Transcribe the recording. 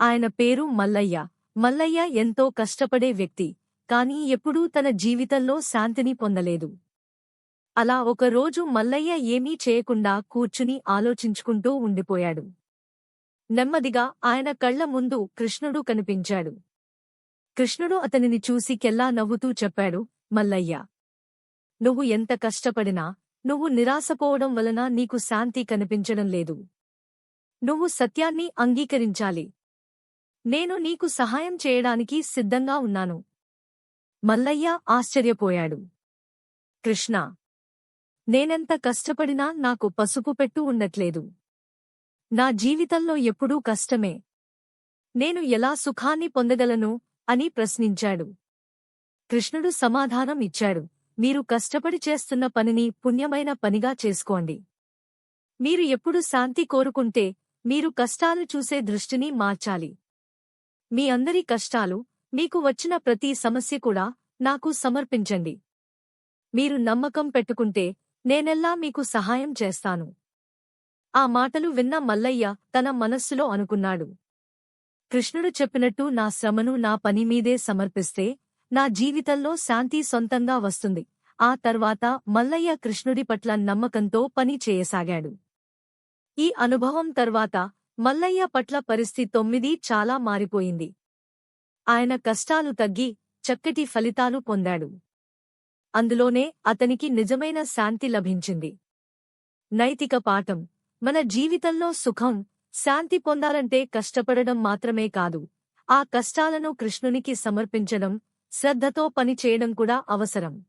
ఆయన పేరు మల్లయ్య. మల్లయ్య ఎంతో కష్టపడే వ్యక్తి. కాని ఎప్పుడూ తన జీవితంలో శాంతిని పొందలేదు. అలా ఒకరోజు మల్లయ్య ఏమీ చేయకుండా కూర్చుని ఆలోచించుకుంటూ ఉండిపోయాడు. నెమ్మదిగా ఆయన కళ్ళ ముందు కృష్ణుడు కనిపించాడు. కృష్ణుడు అతనిని చూసి కెల్లా నవ్వుతూ చెప్పాడు మల్లయ్య! నువ్వు ఎంత కష్టపడినా నువ్వు నిరాశపోవడం వలన నీకు శాంతి కనిపించడం లేదు. నువ్వు సత్యాన్ని అంగీకరించాలి. నేను నీకు సహాయం చేయడానికి సిద్ధంగా ఉన్నాను. మల్లయ్య ఆశ్చర్యపోయాడు. కృష్ణ నేనెంత కష్టపడినా నాకు పసుపు పెట్టు ఉండట్లేదు. నా జీవితంలో ఎప్పుడూ కష్టమే. నేను ఎలా సుఖాన్ని పొందగలను అని ప్రశ్నించాడు. కృష్ణుడు సమాధానం ఇచ్చాడు. మీరు కష్టపడి చేస్తున్న పనిని పుణ్యమైన పనిగా చేసుకోండి. మీరు ఎప్పుడు శాంతి కోరుకుంటే మీరు కష్టాలు చూసే దృష్టిని మార్చాలి. మీ అందరి కష్టాలు మీకు వచ్చిన ప్రతి సమస్య కూడా నాకు సమర్పించండి. మీరు నమ్మకం పెట్టుకుంటే నేనెల్లా మీకు సహాయం చేస్తాను. ఆ మాటలు విన్న మల్లయ్య తన మనస్సులో అనుకున్నాడు. కృష్ణుడు చెప్పినట్టు నా శ్రమను నా పని మీదే సమర్పిస్తే నా జీవితంలో శాంతి సొంతంగా వస్తుంది. ఆ తర్వాత మల్లయ్య కృష్ణుడి పట్ల నమ్మకంతో పని చేయసాగాడు. ఈ అనుభవం తర్వాత మల్లయ్య పట్ల పరిస్థితి తొమ్మిది చాలా మారిపోయింది. ఆయన కష్టాలు తగ్గి చక్కటి ఫలితాలు పొందాడు. అందులోనే అతనికి నిజమైన శాంతి లభించింది. నైతిక పాఠం మన జీవితంలో సుఖం శాంతి పొందాలంటే కష్టపడడం మాత్రమే కాదు ఆ కష్టాలను కృష్ణునికి సమర్పించడం శ్రద్ధతో పనిచేయడం కూడా అవసరం.